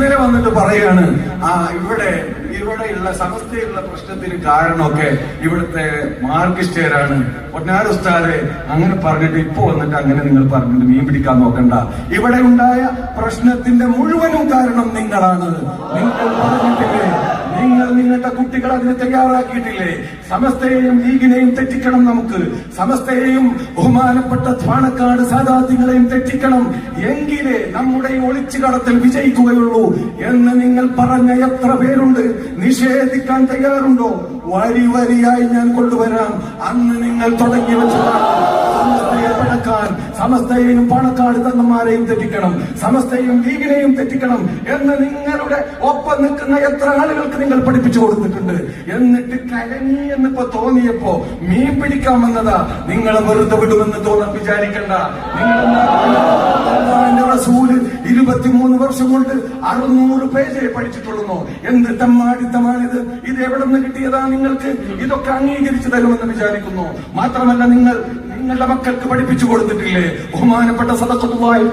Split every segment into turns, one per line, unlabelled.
ഇന്നലെ വന്നിട്ട് പറയാണ് ആ ഇവിടെ ഇവിടെയുള്ള സമസ്തയുള്ള പ്രശ്നത്തിന് കാരണമൊക്കെ ഇവിടുത്തെ മാർക്കിസ്റ്റേരാണ് ഒന്നാരുസ്താരെ അങ്ങനെ പറഞ്ഞിട്ട് ഇപ്പൊ വന്നിട്ട് അങ്ങനെ നിങ്ങൾ പറഞ്ഞിട്ട് മീൻ പിടിക്കാൻ നോക്കണ്ട. ഇവിടെ ഉണ്ടായ പ്രശ്നത്തിന്റെ മുഴുവനും കാരണം നിങ്ങളാണ്. നിങ്ങൾ പറഞ്ഞിട്ടില്ലേ? നിങ്ങൾ നിങ്ങളുടെ കുട്ടികൾ അതിന് തയ്യാറാക്കിയിട്ടില്ലേ? സമസ്തയെയും ലീഗിനെയും തെറ്റിക്കണം നമുക്ക്. സമസ്തയെയും ബഹുമാനപ്പെട്ട പാണക്കാട് സാധാർത്ഥികളെയും തെറ്റിക്കണം. എങ്കിലേ നമ്മുടെ ഒളിച്ചു കടത്തിൽ വിജയിക്കുകയുള്ളൂ എന്ന് നിങ്ങൾ പറഞ്ഞ എത്ര പേരുണ്ട്? നിഷേധിക്കാൻ തയ്യാറുണ്ടോ? വരി വരിയായി ഞാൻ കൊണ്ടുവരാം. അന്ന് നിങ്ങൾ തുടങ്ങി വെച്ചതാണ്. സമസ്തയെ പിഴക്കാൻ സമസ്തയെയും പണക്കാട് തങ്ങന്മാരെയും തെറ്റിക്കണം. സമസ്തയും ലീഗിനെയും തെറ്റിക്കണം എന്ന് നിങ്ങളുടെ ഒപ്പം നിൽക്കുന്ന എത്ര ആളുകൾക്ക് നിങ്ങൾ പഠിപ്പിച്ചു കൊടുത്തിട്ടുണ്ട്. എന്നിട്ട് കരങ്ങി എന്നിപ്പോ തോന്നിയപ്പോ മീൻ പിടിക്കാമെന്നതാ നിങ്ങളെ വെറുതെ വിടുമെന്ന് തോന്നാൻ വിചാരിക്കണ്ട. നിങ്ങൾ ഇരുപത്തിമൂന്ന് വർഷം കൊണ്ട് അറുന്നൂറ് പേജേ പഠിച്ചിട്ടുള്ളൂ എന്ത് തമ്മാടിത്തമാണിത് ഇത് എവിടെ നിന്ന് കിട്ടിയതാ നിങ്ങൾക്ക്? ഇതൊക്കെ അംഗീകരിച്ചു തരുമെന്ന് വിചാരിക്കുന്നു. മാത്രമല്ല നിങ്ങൾ നിങ്ങളുടെ മക്കൾക്ക് പഠിപ്പിച്ചു കൊടുത്തിട്ടില്ലേ? ബഹുമാനപ്പെട്ട സദക്കത്തുവായി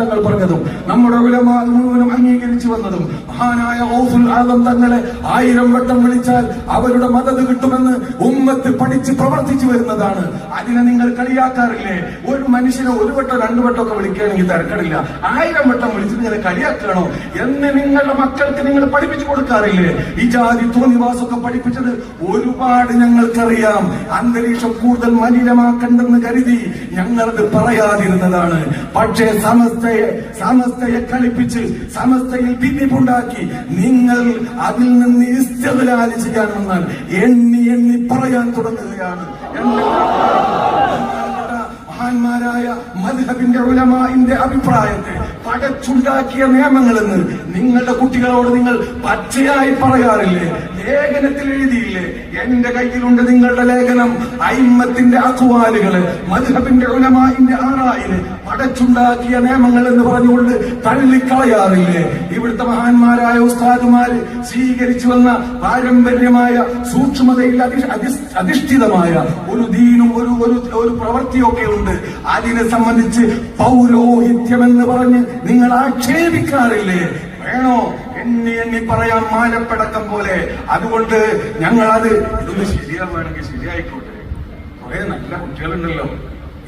തങ്ങൾ പറഞ്ഞതും നമ്മുടെ മുഴുവനും അംഗീകരിച്ചു വന്നതും മഹാനായ ഔഫുൽ ആദം തങ്ങളെ ആയിരം വട്ടം വിളിച്ചാൽ അവരുടെ മദത് കിട്ടുമെന്ന് ഉമ്മത്ത് പഠിച്ച് പ്രവർത്തിച്ചു വരുന്നതാണ്. അതിനെ നിങ്ങൾ കളിയാക്കാറില്ലേ? ഒരു മനുഷ്യനെ ഒരു വട്ടം രണ്ടു വട്ടം ഒക്കെ വിളിക്കുകയാണെങ്കിൽ തിരക്കടില്ല. ആയിരം വട്ടം വിളിച്ച് നിങ്ങളെ കളിയാക്കണോ എന്ന് നിങ്ങളുടെ മക്കൾക്ക് നിങ്ങൾ പഠിപ്പിച്ചു കൊടുക്കാറില്ലേ? ഈ ജാതി തോന്നിവാസമൊക്കെ പഠിപ്പിച്ചത് ഒരുപാട് ഞങ്ങൾക്കറിയാം. അന്തരീക്ഷം കൂടുതൽ മലിനമാക്കണ്ടെന്ന് കരുതി ഞങ്ങളത് പറയാതിരുന്നതാണ്. പക്ഷേ സമസ്തയെ സമസ്തയെ കളിപ്പിച്ച് സമസ്തയിൽ ഭിന്നിപ്പുണ്ടാക്കി നിങ്ങൾ അതിൽ നിന്ന് ഇസ്തലാൽ വന്നാൽ എണ്ണി എണ്ണി പറയാൻ തുടങ്ങുകയാണ്. മഹാന്മാരായ മദ്ഹബിന്റെ ഉലമാന്റെ അഭിപ്രായത്തെ പടച്ചുണ്ടാക്കിയ നിയമങ്ങളെന്ന് നിങ്ങളുടെ കുട്ടികളോട് നിങ്ങൾ പച്ചയായി പറയാറില്ലേ? ലേഖനത്തിൽ എഴുതിയില്ലേ? എന്റെ കയ്യിലുണ്ട് നിങ്ങളുടെ ലേഖനം. അയിമത്തിന്റെ അഖ്വാലുകൾ. മദ്ഹബിന്റെ ഉലമാന്റെ ആറായിൽ പടച്ചുണ്ടാക്കിയ നിയമങ്ങൾ എന്ന് പറഞ്ഞുകൊണ്ട് തള്ളിക്കളയാറില്ലേ? ഇവിടുത്തെ മഹാന്മാരായ ഉസ്താദുമാര് സ്വീകരിച്ചു വന്ന പാരമ്പര്യമായ സൂക്ഷ്മതയിൽ അധി- അധി- അധിഷ്ഠിതമായ ഒരു ദീനും ഒരു ഒരു പ്രവൃത്തിയൊക്കെ ഉണ്ട് അതിനെ സംബന്ധിച്ച് പൗരോഹിത്യം എന്ന് പറഞ്ഞ് നിങ്ങൾ ആക്ഷേപിക്കാറില്ലേ? വേണോ? എണ്ണി എണ്ണി പറയാൻ മാനപ്പടക്കം പോലെ. അതുകൊണ്ട് ഞങ്ങൾ അത് ഇതൊന്ന് ശരിയാവുകയാണെങ്കിൽ ശരിയായിക്കോട്ടെ. കുറെ നല്ല കുട്ടികളുണ്ടല്ലോ.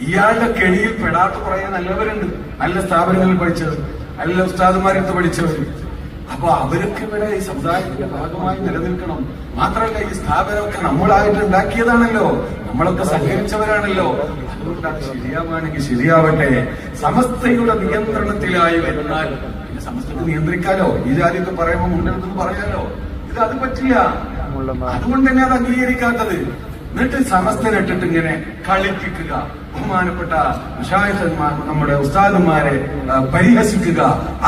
ഇയാളുടെ കെണിയിൽ പെടാത്ത കുറെ നല്ലവരുണ്ട്. നല്ല സ്ഥാപനങ്ങളിൽ പഠിച്ചവർ നല്ല ഉസ്താദുമാരടുത്ത് പഠിച്ചവർ. അപ്പൊ അവരൊക്കെ ഇവിടെ ഈ സമുദായത്തിന്റെ ഭാഗമായി നിലനിൽക്കണം. മാത്രമല്ല ഈ സ്ഥാപനമൊക്കെ നമ്മളായിട്ട് ഉണ്ടാക്കിയതാണല്ലോ. നമ്മളൊക്കെ സഹകരിച്ചവരാണല്ലോ. അതുകൊണ്ട് അത് ശരിയാവുകയാണെങ്കിൽ ശരിയാവട്ടെ. സമസ്തയുടെ നിയന്ത്രണത്തിലായി വരുന്നാൽ പിന്നെ സമസ്തക്ക് നിയന്ത്രിക്കാലോ? ഈ ജാതിയൊക്കെ പറയുമ്പോൾ മുന്നിലെന്ന് പറയാലോ? ഇത് അത് പറ്റില്ല. അതുകൊണ്ട് തന്നെ അത് അംഗീകരിക്കാത്തത്. എന്നിട്ട് സമസ്തനിട്ടിട്ട് ഇങ്ങനെ കളിപ്പിക്കുക. ബഹുമാനപ്പെട്ട മുഷാഹിദന്മാർ നമ്മുടെ ഉസ്താദന്മാരെ പരിഹസിക്കുക.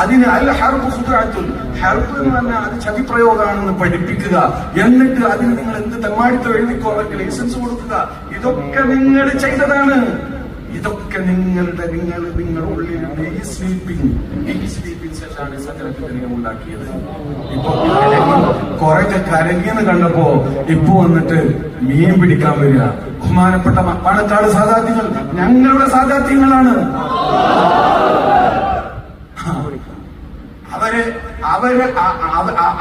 അതിന് അൽ ഹർബ് ഖുദ്റാത്തുൽ ഹർബ് എന്ന് പറഞ്ഞാൽ അത് ചതിപ്രയോഗമാണെന്ന് പഠിപ്പിക്കുക. എന്നിട്ട് അതിന് നിങ്ങൾ എന്ത് തെമ്മാടിത്തോ എഴുതിക്കോ അവർക്ക് ലൈസൻസ് കൊടുക്കുക. ഇതൊക്കെ നിങ്ങൾ ചെയ്തതാണ്. ഇതൊക്കെ നിങ്ങളുടെ നിങ്ങൾ നിങ്ങളുടെ ഈ സ്ലീപ്പിംഗ് ഈ സ്ലീപ്പിംഗ് സെല്ലാണ് നിങ്ങൾ ഉണ്ടാക്കിയത്. ഇപ്പൊ കുറെയൊക്കെ കരങ്ങിന്ന് കണ്ടപ്പോ ഇപ്പൊ വന്നിട്ട് മീൻ പിടിക്കാൻ വരിക. ബഹുമാനപ്പെട്ട പാണക്കാട് സാധാത്യങ്ങൾ ഞങ്ങളുടെ സാധാത്യങ്ങളാണ് അവരെ അവരെ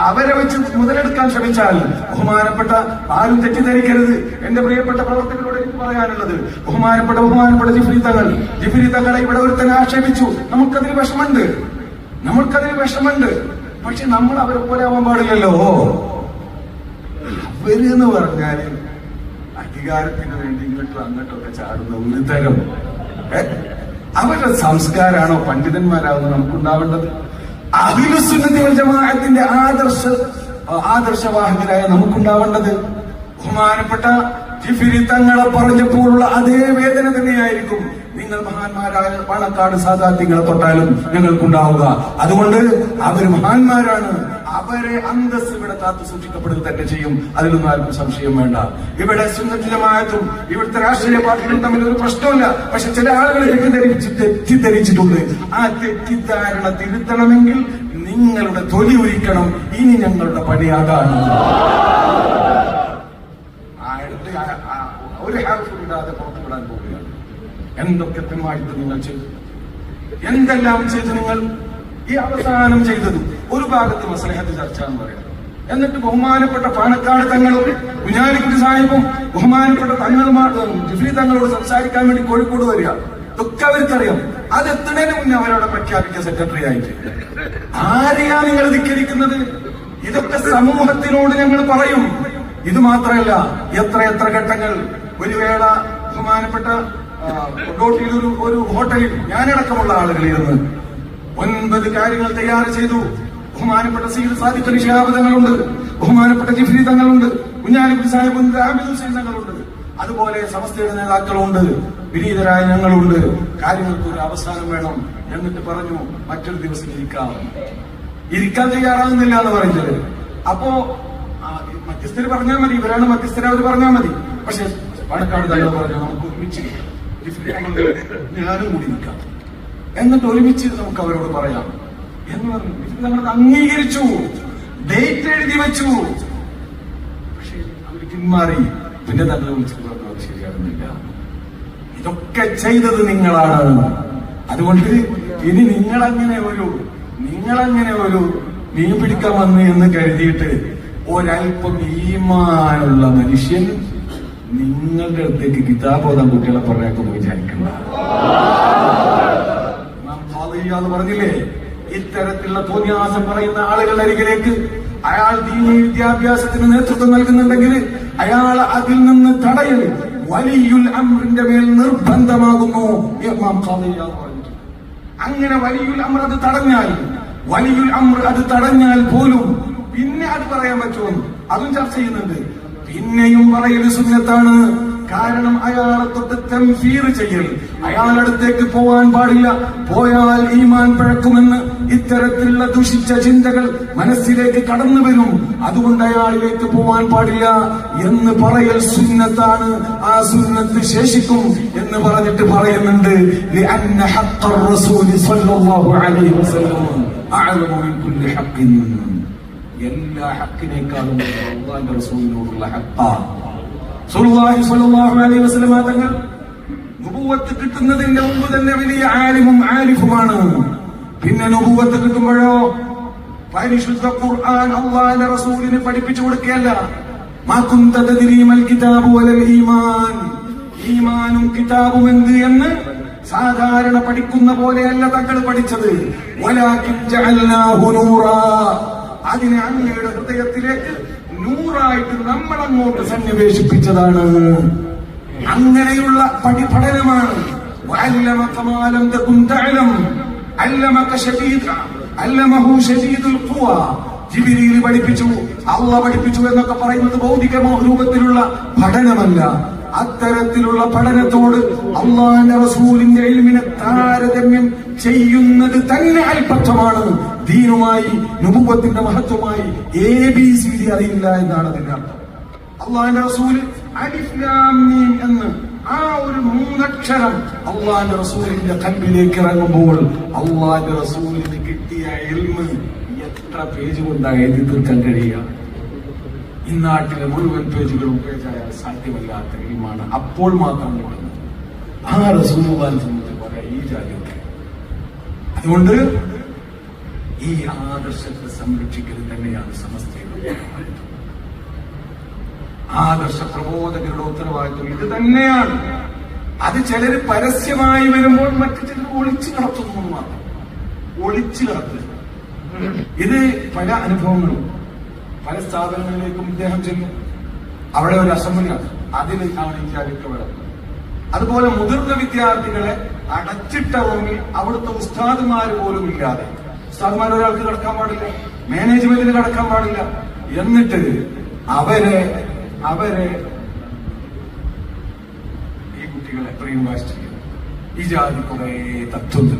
അവരെ വെച്ച് മുതലെടുക്കാൻ ശ്രമിച്ചാൽ ബഹുമാനപ്പെട്ട ആരും തെറ്റിദ്ധരിക്കരുത്. എന്റെ പ്രിയപ്പെട്ട പ്രവർത്തകരോട് എനിക്ക് പറയാനുള്ളത് ബഹുമാനപ്പെട്ട ബഹുമാനപ്പെട്ട ജിഫ്രി തങ്ങൾ. ജിഫ്രി തങ്ങളെ ഇവിടെ ഒരുത്തനെ ആക്ഷേപിച്ചു. നമുക്കതിൽ വിഷമുണ്ട് നമ്മൾക്കതിൽ വിഷമുണ്ട് പക്ഷെ നമ്മൾ അവരെ പോലെ ആവാൻ പാടില്ലല്ലോ. എന്ന് പറഞ്ഞാൽ അധികാരത്തിന് വേണ്ടി ഇങ്ങോട്ടും അങ്ങോട്ടൊക്കെ ചാടുന്ന ഒരു തരം? അവരുടെ സംസ്കാരാണോ പണ്ഡിതന്മാരാവുന്നത് നമുക്കുണ്ടാവേണ്ടത്? ജമാഅത്തിന്റെ ആദർശ ആദർശവാഹകരായ നമുക്കുണ്ടാവേണ്ടത് ബഹുമാനപ്പെട്ട ജിഫിരി തങ്ങളെ പറഞ്ഞപ്പോഴുള്ള അതേ വേദന തന്നെയായിരിക്കും. നിങ്ങൾ മഹാന്മാരായ പാണക്കാട് സാധാത്യങ്ങളെ തൊട്ടാലും ഞങ്ങൾക്കുണ്ടാവുക. അതുകൊണ്ട് അവർ മഹാന്മാരാണ്. അവരെ അന്തസ് ഇവിടെ കാത്തു സൂക്ഷിക്കപ്പെടുക തന്നെ ചെയ്യും. അതിലൊന്നും ആർക്കും സംശയം വേണ്ട. ഇവിടെ സുന്ദരമായതും ഇവിടുത്തെ രാഷ്ട്രീയ പാർട്ടികളും തമ്മിൽ ഒരു പ്രശ്നമില്ല പക്ഷെ ചില ആളുകൾ തെറ്റിദ്ധരിച്ച് തെറ്റിദ്ധരിച്ചിട്ടുണ്ട്. ആ തെറ്റിദ്ധാരണ തിരുത്തണമെങ്കിൽ നിങ്ങളുടെ തൊലി ഒരിക്കണം ഇനി ഞങ്ങളുടെ പണി അതാണ്. ആ അടുത്ത ആ- ആ- ഒരു ഹാഫ് ഇടാതെ പുറത്തു വിടാൻ പോവുകയാണ്. എന്തൊക്കെ തെമ്മായിട്ട് നിങ്ങൾ ചെയ്തു? എന്തെല്ലാം ചെയ്തു നിങ്ങൾ? ഈ അവസാനം ചെയ്തത് ഒരു ഭാഗത്ത് മസലഹത്ത് ചർച്ച എന്ന് പറയുന്നത്. എന്നിട്ട് ബഹുമാനപ്പെട്ട പാണക്കാട് തങ്ങളും കുഞ്ഞാലിക്കുട്ടി സാഹിബും ബഹുമാനപ്പെട്ട തങ്ങളുമാണ് ജിഫ്രി തങ്ങളോട് സംസാരിക്കാൻ വേണ്ടി കോഴിക്കോട് വരിക. ഇതൊക്കെ അവർക്കറിയാം. അത് എത്തുന്നതിന് മുന്നേ അവരവിടെ പ്രഖ്യാപിക്കുക സെക്രട്ടറി ആയിട്ട്. ആരെയാ നിങ്ങൾ ധിക്കരിക്കുന്നത്? ഇതൊക്കെ സമൂഹത്തിനോട് ഞങ്ങൾ പറയും. ഇത് മാത്രമല്ല എത്ര എത്ര ഘട്ടങ്ങൾ ഒരു വേള ബഹുമാനപ്പെട്ട ഒരു ഒരു ഹോട്ടലിൽ ഞാനടക്കമുള്ള ആളുകളിൽ ഇരുന്ന് ഒൻപത് കാര്യങ്ങൾ തയ്യാർ ചെയ്തു. ബഹുമാനപ്പെട്ട സീഡ് സാദിഖലി ഷിഹാബ് തങ്ങളുണ്ട്. ബഹുമാനപ്പെട്ട ജിഫ്രി തങ്ങളുണ്ട്. കുഞ്ഞാലിക്കുട്ടി സാഹിബുണ്ട് ആബിദ് തങ്ങളുണ്ട്. അതുപോലെ സമസ്തയുടെ നേതാക്കളുണ്ട്. വിനീതരായ ഞങ്ങളുണ്ട്. കാര്യങ്ങൾക്ക് ഒരു അവസാനം വേണം. എന്നിട്ട് പറഞ്ഞു മറ്റൊരു ദിവസം ഇരിക്കാം. ഇരിക്കാൻ തയ്യാറാകുന്നില്ല എന്ന് പറയുന്നത് അപ്പോ ആ, മധ്യസ്ഥര് പറഞ്ഞാൽ മതി. ഇവരാണ് മധ്യസ്ഥർ അവർ പറഞ്ഞാൽ മതി. പക്ഷെ പാലക്കാട് തങ്ങൾ പറഞ്ഞു നമുക്ക് ഒരുമിച്ച് ഞാനും കൂടി നിൽക്കാം. എന്നിട്ട് ഒരുമിച്ച് നമുക്ക് അവരോട് പറയാം. എന്ന് പറഞ്ഞു. നമ്മൾ അംഗീകരിച്ചു. ഡേറ്റ് എഴുതി വെച്ചു. പക്ഷെ അവർ പിന്മാറി. പിന്നെ തങ്ങളെ വിളിച്ചു ശരിയാകുന്നില്ല. ഇതൊക്കെ ചെയ്തത് നിങ്ങളാണ്. അതുകൊണ്ട് ഇനി നിങ്ങളങ്ങനെ ഒരു നിങ്ങളങ്ങനെ ഒരു മീൻ പിടിക്കാൻ വന്നു എന്ന് കരുതിയിട്ട് ഒരല്പം ഈമാനുള്ള മനുഷ്യൻ നിങ്ങളുടെ അടുത്തേക്ക് കിതാബോധം കുട്ടികളെ പറഞ്ഞേക്കുമ്പോൾ വിചാരിക്കണ്ട. പറഞ്ഞില്ലേ? ഇത്തരത്തിലുള്ള തോന്നിയാസം പറയുന്ന ആളുകളുടെ അരികിലേക്ക് അയാൾ ദീനി വിദ്യാഭ്യാസത്തിന് നേതൃത്വം നൽകുന്നുണ്ടെങ്കിൽ അയാൾ അതിൽ നിന്ന് തടയൽ വലിയുൽ അമ്രിന്റെ മേൽ നിർബന്ധമാകുന്നു അങ്ങനെ വലിയുൽ അമ്ര അത് തടഞ്ഞാൽ വലിയുൽ അമ്ര അത് തടഞ്ഞാൽ പോലും പിന്നെ അത് പറയാൻ പറ്റുമോ അതും ചർച്ച ചെയ്യുന്നുണ്ട്. പിന്നെയും പറയൽ സുന്നത്താണ്. കാരണം അയാളെ തൊട്ട് തംഫീർ ചെയ്യൽ. അയാളടുത്തേക്ക് പോവാൻ പാടില്ല. പോയാൽ ഈമാൻ പിഴക്കുമെന്ന് ഇത്തരത്തിലുള്ള ദുഷിച്ച ചിന്തകൾ മനസ്സിലേക്ക് കടന്നു വരും. അതുകൊണ്ട് അയാളിലേക്ക് പോവാൻ പാടില്ല. എന്ന് പറയൽ സുന്നത്താണ്. ആ സുന്നത്ത് ശേഷിക്കും എന്ന് പറഞ്ഞിട്ട് പറയുന്നുണ്ട്. എല്ലാ ഹക്കിനേക്കാളും റസൂലിനോടുള്ള തങ്ങൾ നുപൂവത്ത് കിട്ടുന്നതിന്റെ മുമ്പ് തന്നെ വലിയ ആലിമും ആലിഫുമാണ്. പിന്നെ നുപൂവത്ത് കിട്ടുമ്പോഴോ? പരിശുദ്ധ ഖുർആൻ അള്ളാന്റെ റസൂലിന് പഠിപ്പിച്ചു കൊടുക്കുകയല്ല. ഈമാനും കിതാബും എന്ന് സാധാരണ പഠിക്കുന്ന പോലെയല്ല തങ്ങൾ പഠിച്ചത്. അതിനെ അങ്ങയുടെ ഹൃദയത്തിലേക്ക് നൂറായിട്ട് നമ്മളങ്ങോട്ട് സന്നിവേശിപ്പിച്ചതാണ് അങ്ങനെയുള്ള പഠി പഠനമാണ് وعلمك ما لم تكن تعلم علمك شديد علمه شديد القوى ജിബിരിയിൽ പഠിപ്പിച്ചു അള്ള പഠിപ്പിച്ചു എന്നൊക്കെ പറയുന്നത് ഭൗതിക രൂപത്തിലുള്ള പഠനമല്ല അത്തരത്തിലുള്ള പഠനത്തോട് അള്ളാന്റെ റസൂലിന്റെ ഇൽമിനെ താരതമ്യം ചെയ്യുന്നത് തന്നെ അല്പത്വമാണ് ദീനുമായി നുപുവത്തിന്റെ മഹത്വമായി എ ബി സി ഡി അറിയില്ല എന്നാണ് അതിന്റെ അർത്ഥം. അള്ളാന്റെ റസൂൽ അലിഫ് ലാം മീം എന്ന് ആ ഒരു മൂന്നക്ഷരം അള്ളാന്റെ റസൂലിന്റെ കൽബിലേക്ക് ഇറങ്ങുമ്പോൾ അള്ളാന്റെ റസൂലിന് കിട്ടിയ എൽമ് എത്ര പേജ് കൊണ്ടാണ് എഴുതി തീർക്കാൻ കഴിയുക? ഈ നാട്ടിലെ മുഴുവൻ പേജുകളും പേജായാൽ സാധ്യമല്ലാത്ത കഴിയുമാണ് അപ്പോൾ മാത്രം ആ റസൂലുള്ളാഹിനെ സംബന്ധിച്ച് പറയാം ഈ ജാതിയൊക്കെ അതുകൊണ്ട് ഈ ആദർശത്തെ സംരക്ഷിക്കൽ തന്നെയാണ് സമസ്തയുടെ. ആദർശ പ്രബോധകരുടെ ഉത്തരവാദിത്വം ഇത് തന്നെയാണ്. അത് ചിലര് പരസ്യമായി വരുമ്പോൾ മറ്റു ചിലർ ഒളിച്ചു നടത്തുന്നു മാത്രം. ഒളിച്ചു കിടത്തുക ഇത് പല അനുഭവങ്ങളും. പല സ്ഥാപനങ്ങളിലേക്കും ഇദ്ദേഹം ചെല്ലും. അവിടെ ഒരു അസംബ്ലിയാണ് അതിന് ആണ് ഈ വളർന്നത് അതുപോലെ മുതിർന്ന വിദ്യാർത്ഥികളെ അടച്ചിട്ട റൂമിൽ അവിടുത്തെ ഉസ്താദുമാർ പോലും ഇല്ലാതെ ഉസ്താദുമാർ ഒരാൾക്ക് കിടക്കാൻ പാടില്ല. മാനേജ്മെന്റിന് കിടക്കാൻ പാടില്ല. എന്നിട്ട് അവരെ അവരെ ഈ കുട്ടികളെ ബ്രെയിൻ വാഷ് ചെയ്യുന്നു ഈ ജാതി കുറെ തത്വങ്ങൾ.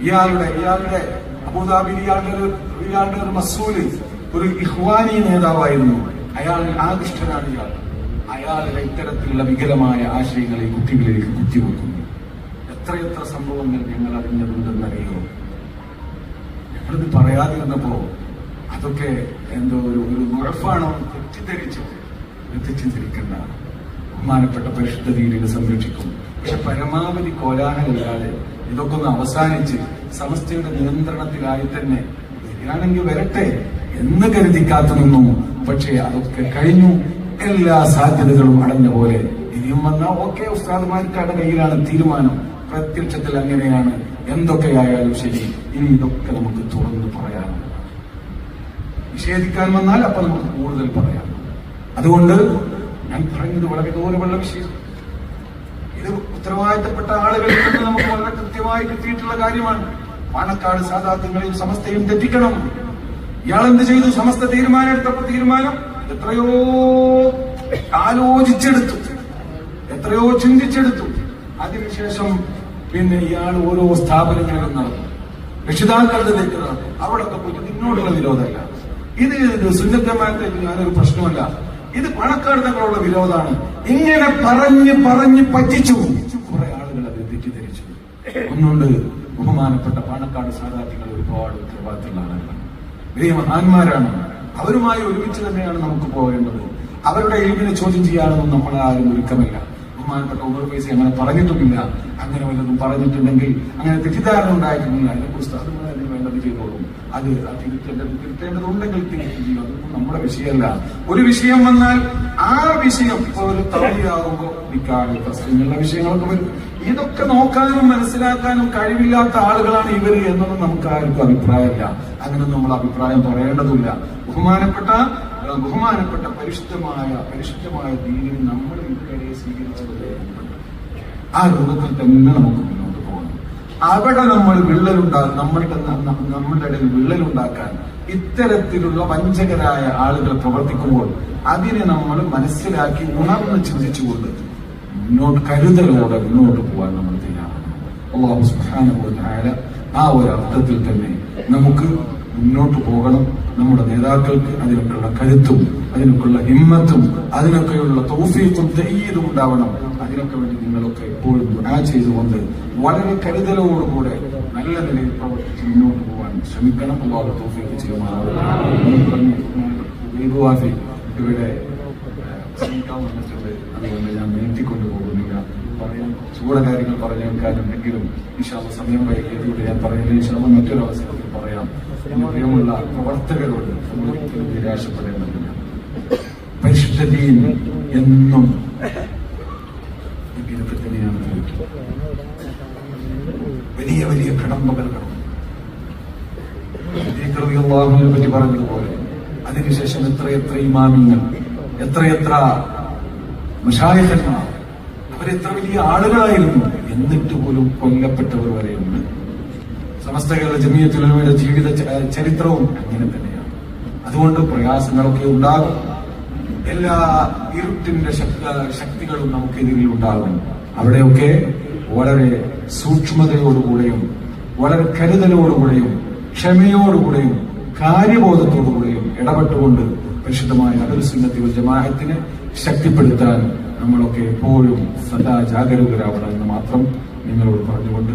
ഇയാളുടെ ഇയാളുടെ അബുദാബി ഇയാളുടെ ഒരു ഇയാളുടെ ഒരു മസൂൽ ഒരു ഇഹ്വാനി നേതാവായിരുന്നു. അയാൾ ആകൃഷ്ടനാണ് ഇയാൾ. അയാളുടെ ഇത്തരത്തിലുള്ള വികലമായ ആശയങ്ങളെ കുട്ടികളിലേക്ക് കുത്തിവെക്കുന്നു. എത്രയെത്ര സംഭവങ്ങൾ ഞങ്ങൾ അറിഞ്ഞതുണ്ടെന്നറിയോ? ഞങ്ങളിത് പറയാതിരുന്നപ്പോ അതൊക്കെ എന്തോ ഒരു ഒരു നുഴപ്പാണോ തെറ്റിദ്ധരിച്ചു? തെറ്റിദ്ധരിക്കേണ്ട ബഹുമാനപ്പെട്ട പരിശുദ്ധ രീതിയിൽ സംരക്ഷിക്കും. പക്ഷെ പരമാവധി കോലാഹലമില്ലാതെ ഇതൊക്കെ ഒന്ന് അവസാനിച്ച് സമസ്തയുടെ നിയന്ത്രണത്തിലായി തന്നെ വരികയാണെങ്കിൽ വരട്ടെ എന്ന് കരുതിക്കാത്തു നിന്നു. പക്ഷേ അതൊക്കെ കഴിഞ്ഞു. എല്ലാ സാധ്യതകളും അടഞ്ഞ പോലെ ഇനിയും വന്ന ഓക്കെ ഉസ്താദുമാർക്കാരുടെ കയ്യിലാണ് തീരുമാനം. പ്രത്യക്ഷത്തിൽ അങ്ങനെയാണ്. എന്തൊക്കെയായാലും ശരി ഇനി ഇതൊക്കെ നമുക്ക് തുറന്ന് പറയാം. നിഷേധിക്കാൻ വന്നാൽ അപ്പൊ നമുക്ക് കൂടുതൽ പറയാം. അതുകൊണ്ട് ഞാൻ പറഞ്ഞത് വളരെ ഗൗരവമുള്ള വിഷയം. ഇത് ഉത്തരവാദിത്തപ്പെട്ട ആളുകളിൽ നിന്ന് നമുക്ക് വളരെ കൃത്യമായി കിട്ടിയിട്ടുള്ള കാര്യമാണ്. പാണക്കാട് സാധാത്യങ്ങളെയും സമസ്തയും തെറ്റിക്കണം. ഇയാൾ എന്ത് ചെയ്തു? സമസ്ത തീരുമാനം എടുത്തപ്പോ തീരുമാനം എത്രയോ ആലോചിച്ചെടുത്തു. എത്രയോ ചിന്തിച്ചെടുത്തു. അതിനുശേഷം പിന്നെ ഇയാൾ ഓരോ സ്ഥാപനങ്ങളിലും നടന്നു. രക്ഷിതാക്കളുടെ തെറ്റ് നടന്നു അവിടൊക്കെ പോയി നിന്നോടുള്ള വിരോധമല്ല. ഇത് സുന്നത്തമാരുടെ ഞാനൊരു പ്രശ്നമല്ല ഇത് പണക്കാട് തങ്ങളുള്ള വിരോധമാണ്. ഇങ്ങനെ പറഞ്ഞ് പറഞ്ഞ് പറ്റിച്ചു. കുറെ ആളുകൾ അത് തെറ്റിദ്ധരിച്ചു. ഒന്നുകൊണ്ട് ബഹുമാനപ്പെട്ട പാണക്കാട് സാധാർത്ഥ്യങ്ങൾ ഒരുപാട് ഉത്തരവാദിത്തമുള്ള ആളുകളാണ്. വലിയ മഹാന്മാരാണ്. അവരുമായി ഒരുമിച്ച് തന്നെയാണ് നമുക്ക് പോകേണ്ടത്. അവരുടെ എഴുതിനെ ചോദ്യം ചെയ്യാനൊന്നും നമ്മളെ ആരും ഒരുക്കമില്ല. ബഹുമാനപ്പെട്ട ഉമർ ഫൈസി അങ്ങനെ പറഞ്ഞിട്ടുമില്ല അങ്ങനെ വല്ലതും പറഞ്ഞിട്ടുണ്ടെങ്കിൽ അങ്ങനെ തെറ്റിദ്ധാരണ ഉണ്ടായിട്ടുണ്ടെങ്കിൽ അതിനെക്കുറിച്ച് അത് അതിന് വേണ്ടത് ചെയ്തോളും. അത് തിരുത്തേണ്ടത് തിരുത്തേണ്ടതുണ്ടെങ്കിൽ തിരുത്തി ചെയ്യും. അതൊന്നും നമ്മുടെ വിഷയമല്ല. ഒരു വിഷയം വന്നാൽ ആ വിഷയം ഇപ്പൊ ഒരു തവണയാകുമ്പോൾ നിക്കാതെ പ്രശ്നങ്ങളുടെ വിഷയങ്ങളൊക്കെ വരും. ഇതൊക്കെ നോക്കാനും മനസ്സിലാക്കാനും കഴിവില്ലാത്ത ആളുകളാണ് ഇവർ എന്നൊന്നും നമുക്ക് ആർക്കും അഭിപ്രായമില്ല. അങ്ങനെ നമ്മൾ അഭിപ്രായം പറയേണ്ടതില്ല. ബഹുമാനപ്പെട്ട ബഹുമാനപ്പെട്ട പരിശുദ്ധമായ പരിശുദ്ധമായ ദീനിൽ നമ്മൾ ഇതുവരെ സ്വീകരിച്ചത് ആ രൂപത്തിൽ തന്നെ നമുക്ക് മുന്നോട്ട് പോകണം. അവിടെ നമ്മൾ വിള്ളലുണ്ടാ നമ്മളുടെ നമ്മളുടെ ഇടയിൽ വിള്ളലുണ്ടാക്കാൻ ഇത്തരത്തിലുള്ള വഞ്ചകരായ ആളുകൾ പ്രവർത്തിക്കുമ്പോൾ അതിനെ നമ്മൾ മനസ്സിലാക്കി ഉണർന്ന് ചിന്തിച്ചുകൊണ്ട് മുന്നോട്ട് കരുതലോടെ മുന്നോട്ട് പോകാൻ നമ്മൾ തയ്യാറാണ് ആ ഒരു അർത്ഥത്തിൽ തന്നെ നമുക്ക് മുന്നോട്ട് പോകണം. നമ്മുടെ നേതാക്കൾക്ക് അതിനൊക്കെയുള്ള കരുത്തും അതിനൊക്കെയുള്ള ഹിമ്മത്തും അതിനൊക്കെയുള്ള തൗഫീഖും തയ്യീതും ഉണ്ടാവണം. അതിനൊക്കെ വേണ്ടി നിങ്ങളൊക്കെ എപ്പോഴും ദുആ ചെയ്തുകൊണ്ട് വളരെ കരുതലോടുകൂടെ നല്ല നിലയിൽ പ്രവർത്തിച്ച് മുന്നോട്ട് പോകാൻ ശ്രമിക്കണം. അള്ളാഹു തൗഫീഖ് ചെയ്യുമാറാണ് ഇവിടെ ശ്രമിക്കാൻ വന്നിട്ടുണ്ട്. അതുകൊണ്ട് ഞാൻ നീട്ടിക്കൊണ്ടു പറയാൻ ചൂട കാര്യങ്ങൾ പറഞ്ഞു വെക്കാനുണ്ടെങ്കിലും വിശാല സമയം വൈകിയതുകൊണ്ട് ഞാൻ പറയുന്നത് വിശാല മറ്റൊരു അവസരത്തിൽ പറയാം പ്രിയമുള്ള പ്രവർത്തകരോട് ഒരിക്കലും നിരാശപ്പെടേണ്ടതില്ല. പരിശുദ്ധതയിൽ എന്നും തന്നെയാണ്. വലിയ വലിയ കടമ്പകൾ കടന്നു പറ്റി പറഞ്ഞതുപോലെ അതിനുശേഷം എത്രയെത്ര ഇമാമിങ്ങൾ എത്രയെത്ര മഷായകന്മാർ അവരെത്ര വലിയ ആളുകളായിരുന്നു? എന്നിട്ട് പോലും കൊല്ലപ്പെട്ടവർ വരെയുണ്ട്. സമസ്ത കേരള ജമീയത്തുലമയുടെ ജീവിത ചരിത്രവും അങ്ങനെ തന്നെയാണ്. അതുകൊണ്ട് പ്രയാസങ്ങളൊക്കെ ഉണ്ടാകും. എല്ലാ ഇരുട്ടിന്റെ ശക്ത- ശക്തികളും നമുക്കെതിരിൽ ഉണ്ടാകും. അവിടെയൊക്കെ വളരെ സൂക്ഷ്മതയോടുകൂടെയും വളരെ കരുതലോടുകൂടെയും ക്ഷമയോടുകൂടെയും കാര്യബോധത്തോടുകൂടെയും ഇടപെട്ടുകൊണ്ട് പരിശുദ്ധമായ അതൊരു നബുസുന്നത്തി ജമാഅത്തിനെ ശക്തിപ്പെടുത്താൻ നമ്മളൊക്കെ എപ്പോഴും സദാ ജാഗരൂകരാവണം എന്ന് മാത്രം നിങ്ങളോട് പറഞ്ഞുകൊണ്ട്